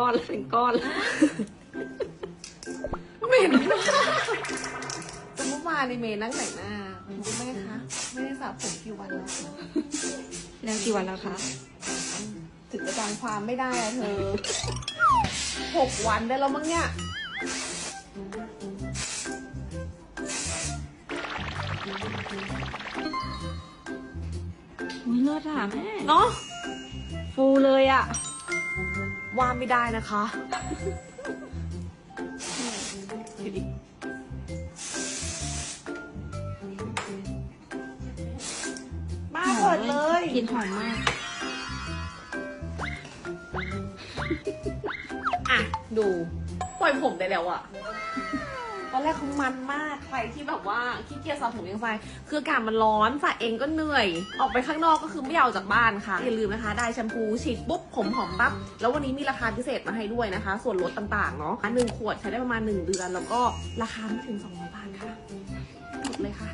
ก้อนเป็นก้อนเหม็นมากจะเมื่อวานในเมย์นั่งแต่งหน้าบอกแม่คะไม่ได้สระผมกี่วันแล้วคะแล้วกี่วันแล้วคะถึงจะจำความไม่ได้อะเธอหกวันได้แล้วมั้งเนี่ยอุ้ยเลิศอะแม่เนาะฟูเลยอะ ว่าไม่ได้นะคะมาเปิดเลยกลินหอมมาก อะ ดู ปล่อยผมได้แล้วอะ ตอนแรกเขามันมาก ใครที่แบบว่าขี้เกียจสระผมเองไฟคืออากาศมันร้อนสระเองก็เหนื่อย ออกไปข้างนอกก็คือไม่อยากออกจากบ้านค่ะ อย่าลืมนะคะ ได้แชมพูฉีดปุ๊บผมหอมปั๊บ แล้ววันนี้มีราคาพิเศษมาให้ด้วยนะคะ ส่วนลดต่างๆเนาะหนึ่งขวดใช้ได้ประมาณ 1 เดือน แล้วก็ราคาไม่ถึง200บาทค่ะหมดเลยค่ะ